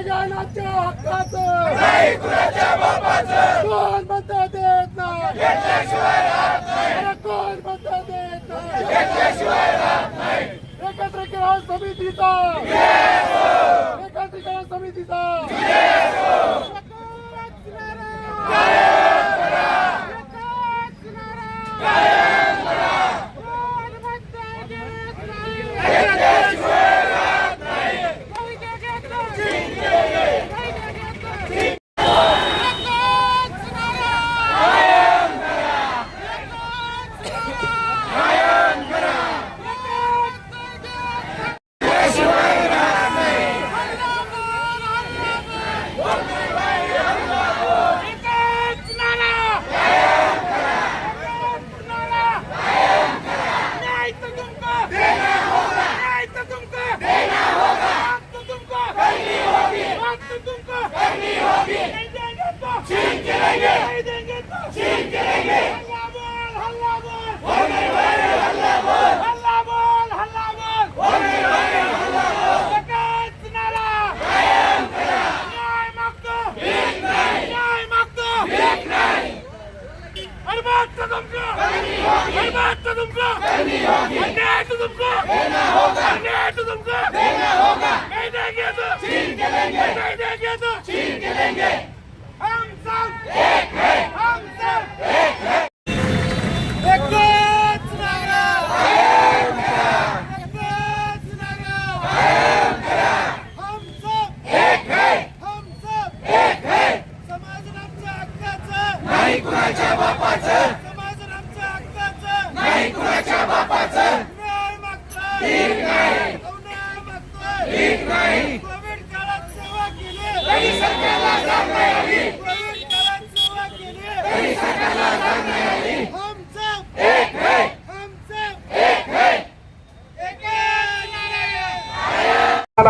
समाजाच्या हक्काचं कोण म्हणतं देत नाही कोण म्हणतं देत नाही एकत्रीकरण समितीचा एकत्रीकरण समितीचा हम सब एक है हम सब एक है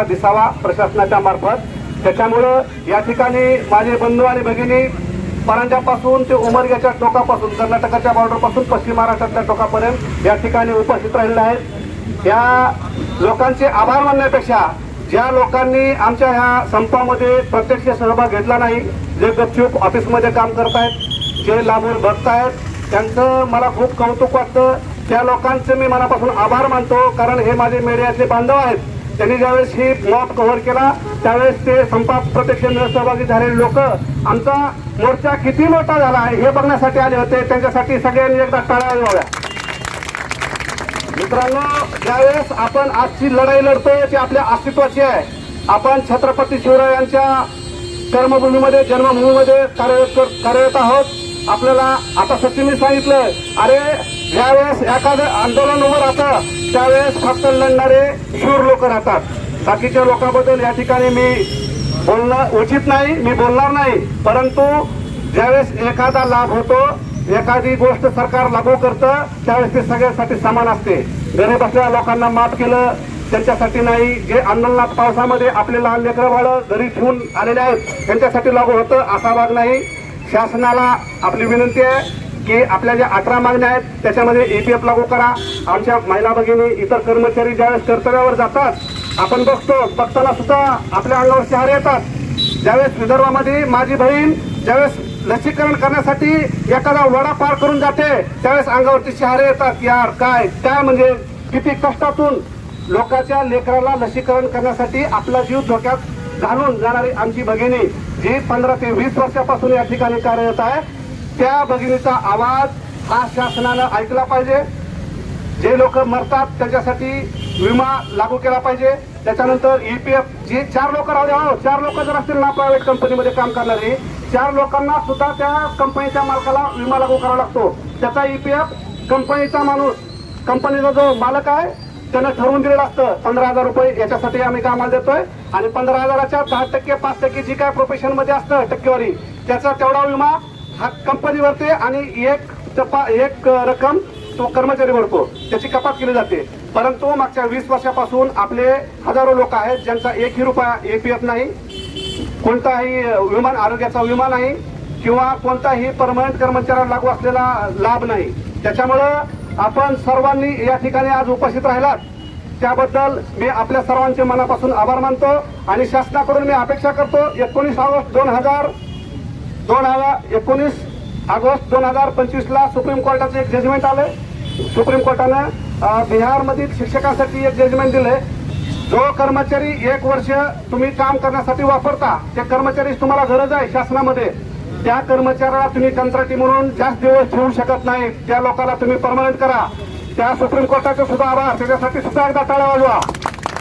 नारा दिसावा प्रशासनाच्या मार्फत. त्याच्यामुळं या ठिकाणी माझे बंधू आणि भगिनी परांजापासून ते उमरग्याच्या टोकापासून कर्नाटकाच्या बॉर्डरपासून पश्चिम महाराष्ट्राच्या टोकापर्यंत या ठिकाणी उपस्थित राहिलेले आहेत. या लोकांचे आभार मानण्यापेक्षा ज्या लोकांनी आमच्या ह्या संपामध्ये प्रत्यक्ष सहभाग घेतला नाही जे गपचूप ऑफिसमध्ये काम करत आहेत जे लांबून आहेत त्यांचं मला खूप कौतुक वाटतं. त्या लोकांचे मी मनापासून आभार मानतो कारण हे माझे मीडियातले बांधव आहेत. त्यांनी ज्यावेळेस ही मॉप कव्हर केला त्यावेळेस ते संपात प्रत्यक्ष सहभागी झालेले लोक आमचा मोर्चा किती मोठा झाला आहे हे बघण्यासाठी आले होते. त्यांच्यासाठी सगळ्यांनी एकदा टाळ्या वाजवाव्या मित्रांनो ज्यावेळेस आपण आजची लढाई लढतोय ती आपल्या अस्तित्वाची आहे. आपण छत्रपती शिवरायांच्या कर्मभूमीमध्ये जन्मभूमीमध्ये कार्यरत कार्यरत आहोत. आपल्याला आता सचिनने सांगितलं अरे ज्यावेळेस एखादं आंदोलन उभं राहतं त्यावेळेस फक्त लढणारे शूर लोक राहतात. बाकीच्या लोकांबद्दल या ठिकाणी मी बोलणं उचित नाही मी बोलणार नाही. परंतु ज्यावेळेस एखादा लाभ होतो एखादी गोष्ट सरकार लागू करतं त्यावेळेस ते सगळ्यांसाठी समान असते. घरी असलेल्या लोकांना माफ केलं त्यांच्यासाठी नाही. जे आंदोलनात पावसामध्ये आपले लहान लेकरं बाळं घरी ठेवून आलेले आहेत त्यांच्यासाठी लागू होतं असा भाग नाही. शासनाला आपली विनंती आहे की आपल्या ज्या अठरा मागण्या आहेत त्याच्यामध्ये ईपीएफ लागू करा. आमच्या महिला भगिनी इतर कर्मचारी ज्यावेळेस कर्तव्यावर जातात आपण बघतो बघताना सुद्धा आपल्या अंगावर शहर येतात. ज्यावेळेस विदर्भामध्ये माझी बहीण ज्यावेळेस लसीकरण करण्यासाठी एखादा वडा पार करून जाते त्यावेळेस अंगावरती शहारे येतात यार काय? काय म्हणजे किती कष्टातून लोकांच्या लेकराला लसीकरण करण्यासाठी आपला जीव धोक्यात घालून जाणारी आमची भगिनी जी पंधरा ते वीस वर्षापासून या ठिकाणी कार्यरत आहे त्या भगिनीचा आवाज हा शासनानं ऐकला पाहिजे. जे लोक मरतात त्याच्यासाठी विमा लागू केला पाहिजे. त्याच्यानंतर ईपीएफ जे चार लोक राहू द्या हो, चार लोक जर असतील ना प्रायव्हेट कंपनीमध्ये काम करणारे चार लोकांना सुद्धा त्या कंपनीच्या मालकाला विमा लागू करावा लागतो. त्याचा ईपीएफ कंपनीचा माणूस कंपनीचा जो मालक आहे त्यानं ठरवून दिलेलं असतं. पंधरा हजार रुपये याच्यासाठी आम्ही कामाला देतोय. आणि पंधरा हजाराच्या दहा टक्के पाच टक्के जी काय प्रोफेशनमध्ये असतं टक्केवारी त्याचा तेवढा विमा हा कंपनी भरते आणि एक टप्पा एक रक्कम तो कर्मचारी भरतो. त्याची कपात केली जाते. परंतु मागच्या वीस वर्षापासून आपले हजारो लोक आहेत ज्यांचा एकही रुपया एपीएफ नाही कोणताही विमान आरोग्याचा विमा नाही किंवा कोणताही परमनंट कर्मचाऱ्याला लागू असलेला लाभ नाही. त्याच्यामुळं आपण सर्वांनी या ठिकाणी आज उपस्थित राहिलात. त्याबद्दल मी आपल्या सर्वांचे मनापासून आभार मानतो आणि शासनाकडून मी अपेक्षा करतो एकोणीस ऑगस्ट दोन हजार दोन हजार एकोणीस ऑगस्ट दोन हजार पंचवीसला सुप्रीम कोर्टाचं एक जजमेंट आलं सुप्रीम कोर्टानं बिहारमधील शिक्षकांसाठी एक जजमेंट दिले जो कर्मचारी एक वर्ष तुम्ही काम करण्यासाठी वापरता त्या कर्मचारी तुम्हाला गरज आहे शासनामध्ये. त्या कर्मचाऱ्याला तुम्ही कंत्राटी म्हणून जास्त दिवस ठेवू शकत नाही. त्या लोकांना तुम्ही परमनंट करा. त्या सुप्रीम कोर्टाचे सुद्धा आभार. त्याच्यासाठी सुद्धा एकदा टाळ्या वाजवा.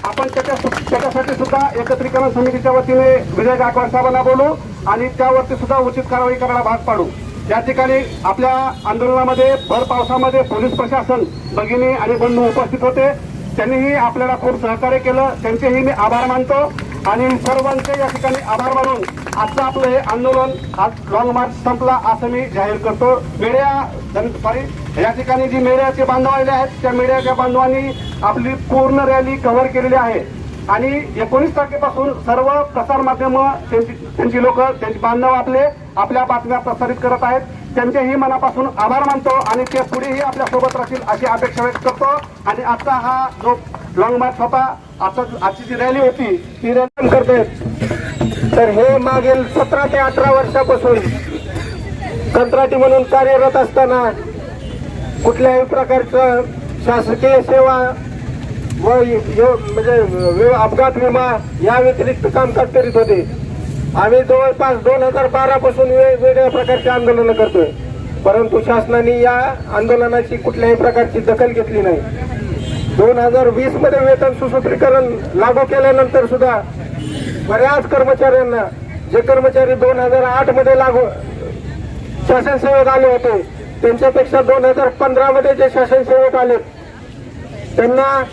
आपण त्याच्या त्याच्यासाठी सुद्धा एकत्रीकरण समितीच्या वतीने विजय गायकवाड साहेबांना बोलू. आणि त्यावरती सुद्धा उचित कारवाई करायला भाग पाडू. या ठिकाणी आपल्या आंदोलनामध्ये भर पावसामध्ये पोलीस प्रशासन भगिनी आणि बंधू उपस्थित होते. त्यांनीही आपल्याला खूप सहकार्य केलं. त्यांचेही मी आभार मानतो. आणि सर्वांचे या ठिकाणी आभार मानून आजचं आपलं हे आंदोलन आज लॉंग मार्च संपला असं मी जाहीर करतो. मेड्या सॉरी या ठिकाणी जी मेड्याचे बांधव आलेले आहेत त्या मेड्याच्या बांधवांनी आपली पूर्ण रॅली कव्हर केलेली आहे. आणि एकोणीस तारखेपासून सर्व प्रसार माध्यम त्यांची त्यांची लोक त्यांचे बांधव आपले आपल्या बातम्या प्रसारित करत आहेत. त्यांचेही मनापासून आभार मानतो आणि ते पुढेही आपल्यासोबत राहतील अशी अपेक्षा व्यक्त करतो. आणि आजचा हा जो लॉंग मार्च होता आजचा आजची जी रॅली होती ती रॅली करते तर हे मागील सतरा ते अठरा वर्षापासून कंत्राटी म्हणून कार्यरत असताना कुठल्याही प्रकारचं शासकीय सेवा व यो- म्हणजे अपघात विमा या व्यतिरिक्त कामकाज करीत होते. आम्ही जवळपास दोन हजार बारा पासून वेगवेगळ्या प्रकारचे आंदोलनं करतोय. परंतु शासनाने या आंदोलनाची कुठल्याही प्रकारची दखल घेतली नाही. दोन हजार वीसमध्ये वेतन सुसूत्रीकरण लागू केल्यानंतर सुद्धा बऱ्याच कर्मचाऱ्यांना जे कर्मचारी दोन हजार आठमध्ये लागू शासन सेवक आले होते त्यांच्यापेक्षा दोन हजार पंधरा मध्ये जे शासन सेवक आले त्यांना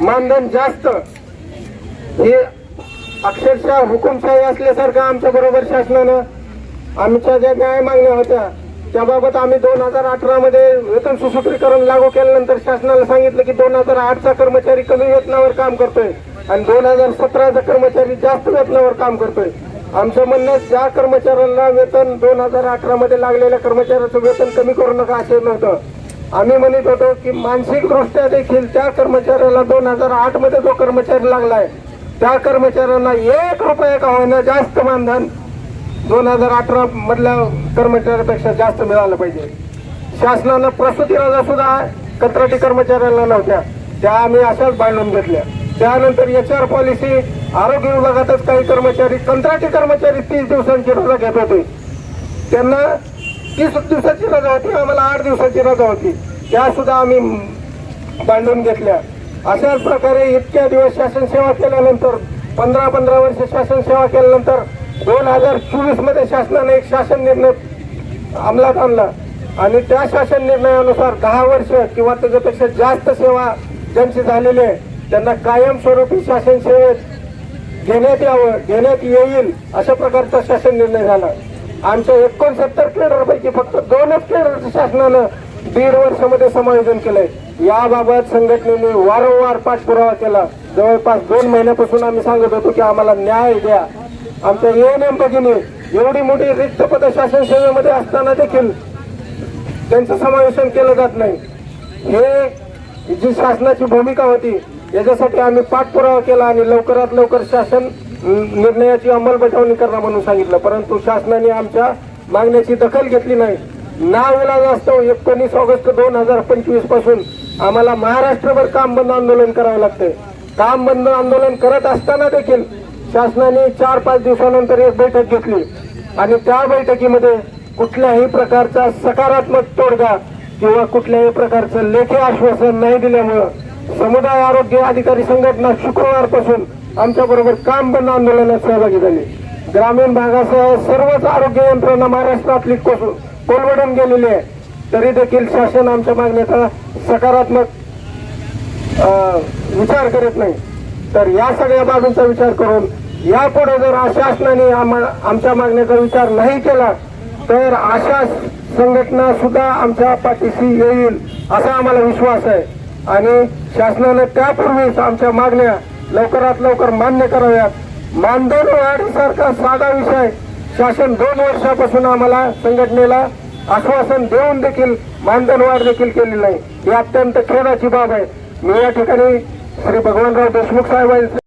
मानधन जास्त. हे अक्षरशः हुकुमशाही असल्यासारखं आमच्या बरोबर शासनानं आमच्या ज्या न्याय मागण्या होत्या त्याबाबत आम्ही दोन हजार अठरा मध्ये वेतन सुसूत्रीकरण लागू केल्यानंतर शासनाला सांगितलं की दोन हजार आठचा कर्मचारी कमी वेतनावर काम करतोय आणि दोन हजार सतराचा कर्मचारी जास्त वेतनावर काम करतोय. आमचं म्हणणं ज्या कर्मचाऱ्यांना वेतन दोन हजार अठरा मध्ये लागलेल्या कर्मचाऱ्याचं वेतन कमी करू नका असं नव्हतं. आम्ही म्हणत होतो की मानसिकदृष्ट्या देखील त्या कर्मचाऱ्याला दोन हजार आठमध्ये जो कर्मचारी लागलाय त्या कर्मचाऱ्यांना एक रुपया का होईना जास्त मानधन दोन हजार अठरा मधल्या कर्मचाऱ्यापेक्षा जास्त मिळालं पाहिजे. शासनानं प्रसूती रजा सुद्धा कंत्राटी कर्मचाऱ्याला नव्हत्या. त्या आम्ही अशाच बांधून घेतल्या. त्यानंतर एच आर पॉलिसी आरोग्य विभागातच काही कर्मचारी कंत्राटी कर्मचारी तीस दिवसांची रजा घेत होते. त्यांना तीस दिवसाची रजा होती आम्हाला आठ दिवसाची रजा होती. त्या सुद्धा आम्ही बांधून घेतल्या. अशाच प्रकारे इतक्या दिवस शासन सेवा केल्यानंतर पंधरा पंधरा वर्ष शासन सेवा केल्यानंतर दोन हजार चोवीसमध्ये शासनाने एक शासन निर्णय अंमलात आणला. आणि त्या शासन निर्णयानुसार दहा वर्ष किंवा त्याच्यापेक्षा जास्त सेवा ज्यांची झालेली आहे त्यांना कायमस्वरूपी शासन सेवेत घेण्यात यावं घेण्यात येईल अशा प्रकारचा शासन निर्णय झाला. आमच्या एकोणसत्तर केडरपैकी फक्त दोनच केडर शासनानं दीड वर्षामध्ये समायोजन केलंय. याबाबत संघटनेने वारंवार पाठपुरावा केला. जवळपास दोन महिन्यापासून आम्ही सांगत होतो की आम्हाला न्याय द्या. आमच्या एएनएम भगिनी एवढी मोठी रिक्त पद शासन सेवेमध्ये असताना देखील त्यांचं समावेशन केलं जात नाही. हे जी शासनाची भूमिका होती याच्यासाठी आम्ही पाठपुरावा केला आणि लवकरात लवकर शासन निर्णयाची अंमलबजावणी करणार म्हणून सांगितलं. परंतु शासनाने आमच्या मागण्याची दखल घेतली नाही. नाविलाज असतो एकोणीस ऑगस्ट दोन हजार पंचवीसपासून आम्हाला महाराष्ट्रभर काम बंद आंदोलन करावं लागतंय. काम बंद आंदोलन करत असताना देखील शासनाने चार पाच दिवसानंतर एक बैठक घेतली. आणि त्या बैठकीमध्ये कुठल्याही प्रकारचा सकारात्मक तोडगा किंवा कुठल्याही प्रकारचं लेखी आश्वासन नाही दिल्यामुळं समुदाय आरोग्य अधिकारी संघटना शुक्रवारपासून आमच्या बरोबर काम बंद आंदोलनात सहभागी झाली. ग्रामीण भागासह सर्वच आरोग्य यंत्रणा महाराष्ट्रातली कोस- कोलवडून गेलेली आहे. तरी देखील शासन आमच्या मागण्याचा सकारात्मक विचार करत नाही. तर या सगळ्या बाबींचा विचार करून यापुढे जर शासनाने आमच्या मागण्याचा विचार नाही केला तर अशा संघटना सुद्धा आमच्या पाठीशी येईल असा आम्हाला विश्वास आहे. आणि शासनाने त्यापूर्वीच आमच्या मागण्या लवकरात लवकर मान्य कराव्यात. मानधन वाढीसारखा साधा विषय शासन दोन वर्षापासून आम्हाला संघटनेला आश्वासन देऊन देखील मानधन वाढ देखील केली नाही. ही अत्यंत खेदाची बाब आहे. मी या ठिकाणी श्री भगवानराव देशमुख साहेबांचे